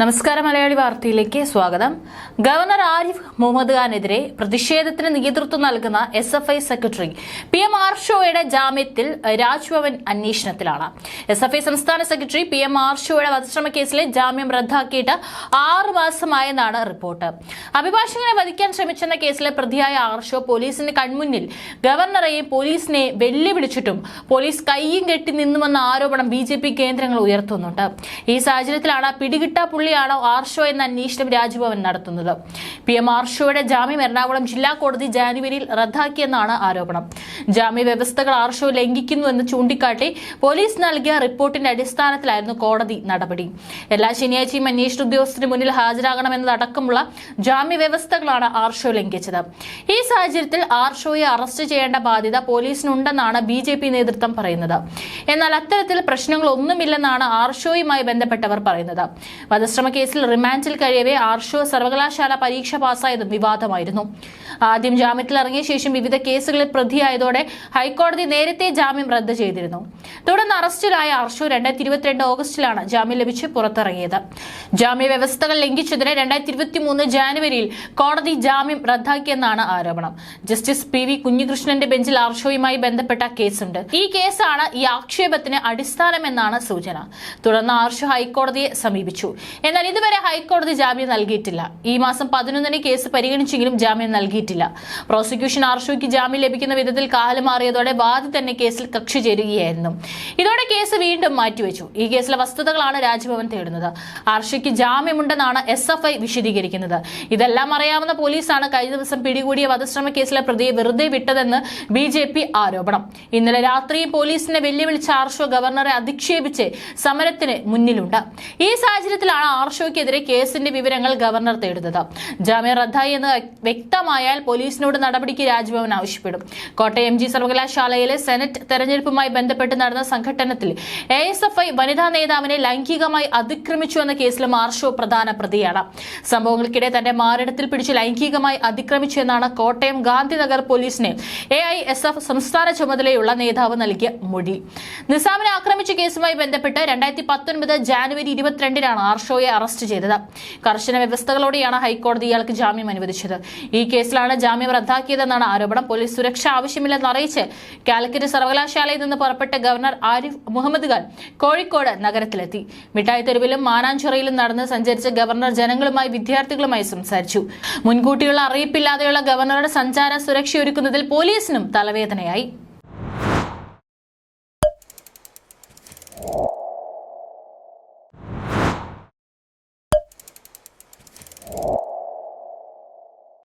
നമസ്കാരം മലയാളി വാർത്തയിലേക്ക് സ്വാഗതം. ഗവർണർ ആരിഫ് മുഹമ്മദ് ഖാനെതിരെ പ്രതിഷേധത്തിന് നേതൃത്വം നൽകുന്ന S F I secretary P M ആർഷോയുടെ ജാമ്യത്തിൽ രാജ്ഭവൻ അന്വേഷണത്തിലാണ്. എസ് എഫ് ഐ സംസ്ഥാന സെക്രട്ടറി പി എം ആർഷോയുടെ വധശ്രമ കേസിലെ ജാമ്യം റദ്ദാക്കിയിട്ട് ആറു മാസമായെന്നാണ് റിപ്പോർട്ട്. അഭിഭാഷകനെ വധിക്കാൻ ശ്രമിച്ചെന്ന കേസിലെ പ്രതിയായ ആർഷോ പോലീസിന് കൺമുന്നിൽ ഗവർണറെയും പോലീസിനെ വെല്ലുവിളിച്ചിട്ടും പോലീസ് കയ്യും കെട്ടി നിന്നുമെന്ന ആരോപണം ബി കേന്ദ്രങ്ങൾ ഉയർത്തുന്നുണ്ട്. ഈ സാഹചര്യത്തിലാണ് പിടികിട്ട പുള്ളിയാണോ ആർഷോ എന്ന അന്വേഷണം രാജ്ഭവൻ നടത്തുന്നത്. പി എം ആർഷോയുടെ ജാമ്യം എറണാകുളം ജില്ലാ കോടതി ജാനുവരിയിൽ റദ്ദാക്കിയെന്നാണ് ആരോപണം. ജാമ്യ വ്യവസ്ഥകൾ ആർഷോ ലംഘിക്കുന്നുവെന്ന് ചൂണ്ടിക്കാട്ടി പോലീസ് നൽകിയ റിപ്പോർട്ടിന്റെ അടിസ്ഥാനത്തിലായിരുന്നു കോടതി നടപടി. എല്ലാ ശനിയാഴ്ചയും അന്വേഷണ ഉദ്യോഗസ്ഥന് മുന്നിൽ ഹാജരാകണമെന്നതടക്കമുള്ള ജാമ്യ വ്യവസ്ഥകളാണ് ആർഷോ ലംഘിച്ചത്. ഈ സാഹചര്യത്തിൽ ആർഷോയെ അറസ്റ്റ് ചെയ്യേണ്ട ബാധ്യത പോലീസിനുണ്ടെന്നാണ് ബി ജെ പി നേതൃത്വം പറയുന്നത്. എന്നാൽ അത്തരത്തിൽ പ്രശ്നങ്ങളൊന്നുമില്ലെന്നാണ് ആർഷോയുമായി ബന്ധപ്പെട്ടവർ പറയുന്നത്. കേസിൽ റിമാൻഡിൽ കഴിയവേ ആർഷോ സർവകലാശാല പരീക്ഷ പാസ്സായതും വിവാദമായിരുന്നു. ആദ്യം ജാമ്യത്തിൽ ഇറങ്ങിയ ശേഷം വിവിധ കേസുകളിൽ പ്രതിയായതോടെ ഹൈക്കോടതി നേരത്തെ ജാമ്യം റദ്ദ് ചെയ്തിരുന്നു. തുടർന്ന് അറസ്റ്റിലായ അർഷു രണ്ടായിരത്തി ഇരുപത്തിരണ്ട് ഓഗസ്റ്റിലാണ് ജാമ്യം ലഭിച്ച് പുറത്തിറങ്ങിയത്. ജാമ്യ വ്യവസ്ഥകൾ ലംഘിച്ചതിന് രണ്ടായിരത്തി മൂന്ന് ജാനുവരിയിൽ കോടതി ജാമ്യം റദ്ദാക്കിയെന്നാണ് ആരോപണം. ജസ്റ്റിസ് പി വി കുഞ്ഞികൃഷ്ണന്റെ ബെഞ്ചിൽ ആർഷോയുമായി ബന്ധപ്പെട്ട കേസുണ്ട്. ഈ കേസാണ് ഈ ആക്ഷേപത്തിന് അടിസ്ഥാനമെന്നാണ് സൂചന. തുടർന്ന് ആർഷോ ഹൈക്കോടതിയെ സമീപിച്ചു. എന്നാൽ ഇതുവരെ ഹൈക്കോടതി ജാമ്യം നൽകിയിട്ടില്ല. ഈ മാസം പതിനൊന്നിന് കേസ് പരിഗണിച്ചെങ്കിലും ജാമ്യം നൽകിയിട്ടില്ല. പ്രോസിക്യൂഷൻ ആർഷോയ്ക്ക് ജാമ്യം ലഭിക്കുന്ന വിധത്തിൽ കാലമാറിയതോടെ വാദി തന്നെ കേസിൽ കക്ഷി ചേരുകയായിരുന്നു. ഇതോടെ കേസ് വീണ്ടും മാറ്റിവെച്ചു. ഈ കേസിലെ വസ്തുതകളാണ് രാജ്ഭവൻ തേടുന്നത്. ആർഷയ്ക്ക് ജാമ്യമുണ്ടെന്നാണ് എസ് എഫ് ഐ വിശദീകരിക്കുന്നത്. ഇതെല്ലാം അറിയാവുന്ന പോലീസാണ് കഴിഞ്ഞ ദിവസം പിടികൂടിയ വധശ്രമ കേസിലെ പ്രതിയെ വെറുതെ വിട്ടതെന്ന് ബി ജെ പി ആരോപണം. ഇന്നലെ രാത്രി പോലീസിനെ വെല്ലുവിളിച്ച ആർഷോ ഗവർണറെ അധിക്ഷേപിച്ച് സമരത്തിന് മുന്നിലുണ്ട്. ഈ സാഹചര്യത്തിലാണ് ആർഷോയ്ക്കെതിരെ കേസിന്റെ വിവരങ്ങൾ ഗവർണർ തേടുന്നത്. ജാമ്യം റദ്ദായി എന്ന് വ്യക്തമായാൽ പോലീസിനോട് നടപടിക്ക് രാജ്ഭവൻ ആവശ്യപ്പെടും. കോട്ടയം ജി സർവകലാശാലയിലെ സെനറ്റ് തെരഞ്ഞെടുപ്പുമായി ബന്ധപ്പെട്ട് നടന്ന സംഘട്ടനത്തിൽ എ എസ് എഫ് ഐ വനിതാ നേതാവിനെ ലൈംഗികമായി അതിക്രമിച്ചു എന്ന കേസിലും ആർഷോ പ്രധാന പ്രതിയാണ്. സംഭവങ്ങൾക്കിടെ തന്റെ മാറിടത്തിൽ പിടിച്ച് ലൈംഗികമായി അതിക്രമിച്ചു എന്നാണ് കോട്ടയം ഗാന്ധിനഗർ പോലീസിനെ എ ഐ എസ് എഫ് സംസ്ഥാന ചുമതലയുള്ള നേതാവ് നൽകിയ മൊഴി. നിസാമിനെ ആക്രമിച്ച കേസുമായി ബന്ധപ്പെട്ട് രണ്ടായിരത്തി പത്തൊൻപത് ജാനുവരി ഇരുപത്തിരണ്ടിനാണ് ആർഷോയെ അറസ്റ്റ് ചെയ്തത്. കർശന വ്യവസ്ഥകളോടെയാണ് ഹൈക്കോടതി ഇയാൾക്ക് ജാമ്യം അനുവദിച്ചത്. ഈ കേസിലാണ് ജാമ്യം റദ്ദാക്കിയതെന്നാണ് ആരോപണം. പോലീസ് സുരക്ഷ ആവശ്യമില്ലെന്ന് അറിയിച്ച് കാലിക്കറ്റ് സർവകലാശാലയിൽ നിന്ന് പുറപ്പെട്ട ഗവർണർ ആരിഫ് മുഹമ്മദ് ഖാൻ കോഴിക്കോട് നഗരത്തിലെത്തി. മിഠായി തെരുവിലും മാനാഞ്ചിറയിലും നടന്ന് സഞ്ചരിച്ച ഗവർണർ ജനങ്ങളുമായി വിദ്യാർത്ഥികളുമായി സംസാരിച്ചു. മുൻകൂട്ടിയുള്ള അറിയിപ്പില്ലാതെയുള്ള ഗവർണറുടെ സഞ്ചാര സുരക്ഷയൊരുക്കുന്നതിൽ പോലീസിനും തലവേദനയായി.